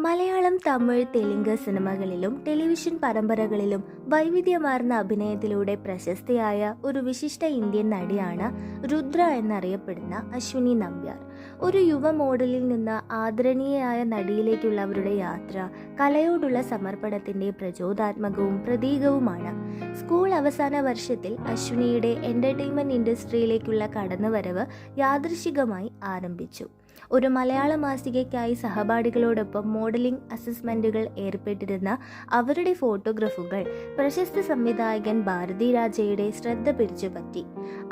മലയാളം തമിഴ് തെലുങ്ക് സിനിമകളിലും ടെലിവിഷൻ പരമ്പരകളിലും വൈവിധ്യമാർന്ന അഭിനയത്തിലൂടെ പ്രശസ്തിയായ ഒരു വിശിഷ്ട ഇന്ത്യൻ നടിയാണ് രുദ്ര എന്നറിയപ്പെടുന്ന അശ്വിനി നമ്പ്യാർ. ഒരു യുവ മോഡലിൽ നിന്ന് ആദരണീയയായ നടിയിലേക്കുള്ള അവരുടെ യാത്ര കലയോടുള്ള സമർപ്പണത്തിന്റെ പ്രചോദാത്മകവും പ്രതീകവുമാണ്. സ്കൂൾ അവസാന വർഷത്തിൽ അശ്വിനിയുടെ എന്റർടൈൻമെന്റ് ഇൻഡസ്ട്രിയിലേക്കുള്ള കടന്നുവരവ് യാദൃശികമായി ആരംഭിച്ചു. ഒരു മലയാള മാസികയ്ക്കായി സഹപാഠികളോടൊപ്പം മോഡലിംഗ് അസസ്മെന്റുകൾ ഏർപ്പെട്ടിരുന്ന അവരുടെ ഫോട്ടോഗ്രാഫുകൾ പ്രശസ്ത സംവിധായകൻ ഭാരതി രാജയുടെ ശ്രദ്ധ പിടിച്ചുപറ്റി.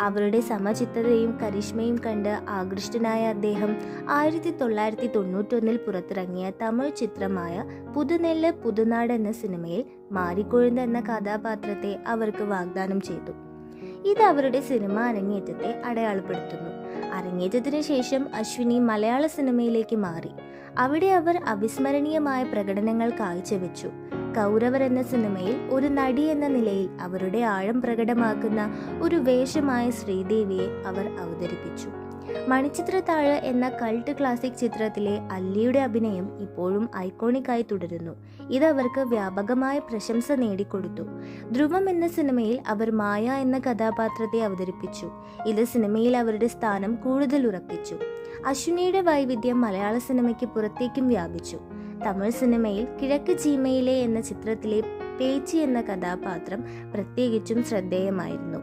അവരുടെ സമചിത്തതയും കരിഷ്മയും കണ്ട് ആകൃഷ്ടനായ അദ്ദേഹം ആയിരത്തി തൊള്ളായിരത്തി തൊണ്ണൂറ്റൊന്നിൽ പുറത്തിറങ്ങിയ തമിഴ് ചിത്രമായ പുതുനെല്ല് പുതുനാട് എന്ന സിനിമയിൽ മാരിക്കൊഴുന്ത് എന്ന കഥാപാത്രത്തെ അവർക്ക് വാഗ്ദാനം ചെയ്തു. ഇത് അവരുടെ സിനിമ അരങ്ങേറ്റത്തെ അടയാളപ്പെടുത്തുന്നു. അരങ്ങേറ്റത്തിന് ശേഷം അശ്വിനി മലയാള സിനിമയിലേക്ക് മാറി. അവിടെ അവർ അവിസ്മരണീയമായ പ്രകടനങ്ങൾ കാഴ്ചവെച്ചു. കൗരവർ എന്ന സിനിമയിൽ ഒരു നടി എന്ന നിലയിൽ അവരുടെ ആഴം പ്രകടമാക്കുന്ന ഒരു വേഷമായ ശ്രീദേവിയെ അവർ അവതരിപ്പിച്ചു. മണിച്ചിത്രത്താഴ് എന്ന കൾട്ട് ക്ലാസിക് ചിത്രത്തിലെ അല്ലിയുടെ അഭിനയം ഇപ്പോഴും ഐക്കോണിക്കായി തുടരുന്നു. ഇത് അവർക്ക് വ്യാപകമായ പ്രശംസ നേടിക്കൊടുത്തു. ധ്രുവം എന്ന സിനിമയിൽ അവർ മായ എന്ന കഥാപാത്രത്തെ അവതരിപ്പിച്ചു. ഇത് സിനിമയിൽ അവരുടെ സ്ഥാനം കൂടുതൽ ഉറപ്പിച്ചു. അശ്വിനിയുടെ വൈവിധ്യം മലയാള സിനിമയ്ക്ക് പുറത്തേക്കും വ്യാപിച്ചു. തമിഴ് സിനിമയിൽ കിഴക്ക് ചീമയിലെ എന്ന ചിത്രത്തിലെ പേച്ചി എന്ന കഥാപാത്രം പ്രത്യേകിച്ചും ശ്രദ്ധേയമായിരുന്നു.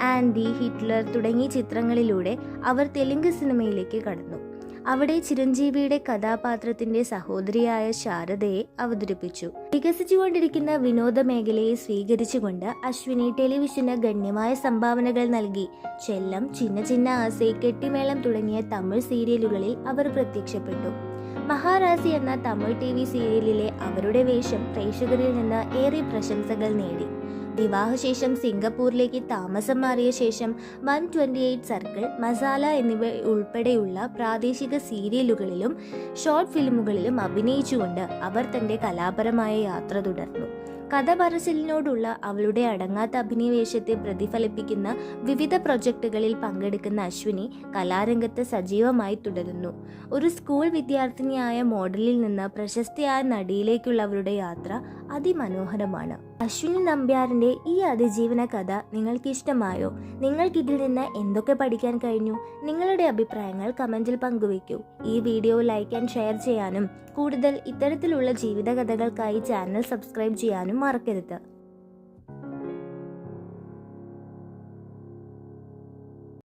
ആൻഡി ഹിറ്റ്ലർ തുടങ്ങിയ ചിത്രങ്ങളിലൂടെ അവർ തെലുങ്ക് സിനിമയിലേക്ക് കടന്നു. അവിടെ ചിരഞ്ജീവിയുടെ കഥാപാത്രത്തിന്റെ സഹോദരിയായ ശാരദയെ അവതരിപ്പിച്ചു. വികസിച്ചുകൊണ്ടിരിക്കുന്ന വിനോദ മേഖലയെ സ്വീകരിച്ചുകൊണ്ട് അശ്വിനി ടെലിവിഷന് ഗണ്യമായ സംഭാവനകൾ നൽകി. ചെല്ലം ചിന്ന ചിന്ന ആസെ കെട്ടിമേളം തുടങ്ങിയ തമിഴ് സീരിയലുകളിൽ അവർ പ്രത്യക്ഷപ്പെട്ടു. മഹാരാസി എന്ന തമിഴ് ടി വി സീരിയലിലെ അവരുടെ വേഷം പ്രേക്ഷകരിൽ നിന്ന് ഏറെ പ്രശംസകൾ നേടി. വിവാഹശേഷം സിംഗപ്പൂരിലേക്ക് താമസം മാറിയ ശേഷം one twenty eight circle masala എന്നിവ ഉൾപ്പെടെയുള്ള പ്രാദേശിക സീരിയലുകളിലും ഷോർട്ട് ഫിലിമുകളിലും അഭിനയിച്ചുകൊണ്ട് അവർ തന്റെ കലാപരമായ യാത്ര തുടർന്നു. കഥ പറച്ചിലിനോടുള്ള അവളുടെ അടങ്ങാത്ത അഭിനിവേശത്തെ പ്രതിഫലിപ്പിക്കുന്ന വിവിധ പ്രൊജക്ടുകളിൽ പങ്കെടുക്കുന്ന അശ്വിനി കലാരംഗത്ത് സജീവമായി തുടരുന്നു. ഒരു സ്കൂൾ വിദ്യാർത്ഥിനിയായ മോഡലിൽ നിന്ന് പ്രശസ്തിയായ നടിയിലേക്കുള്ള അവരുടെ യാത്ര അതിമനോഹരമാണ്. അശ്വിനി നമ്പ്യാറിന്റെ ഈ അതിജീവന കഥ നിങ്ങൾക്ക് ഇഷ്ടമായോ നിങ്ങൾക്ക് ഇതിൽ നിന്ന് എന്തൊക്കെ പഠിക്കാൻ കഴിഞ്ഞു? നിങ്ങളുടെ അഭിപ്രായങ്ങൾ കമന്റിൽ പങ്കുവയ്ക്കൂ. ഈ വീഡിയോ ലൈക്ക് ആൻഡ് ഷെയർ ചെയ്യാനും കൂടുതൽ ഇത്തരത്തിലുള്ള ജീവിതകഥകൾക്കായി ചാനൽ സബ്സ്ക്രൈബ് ചെയ്യാനും മറക്കരുത്.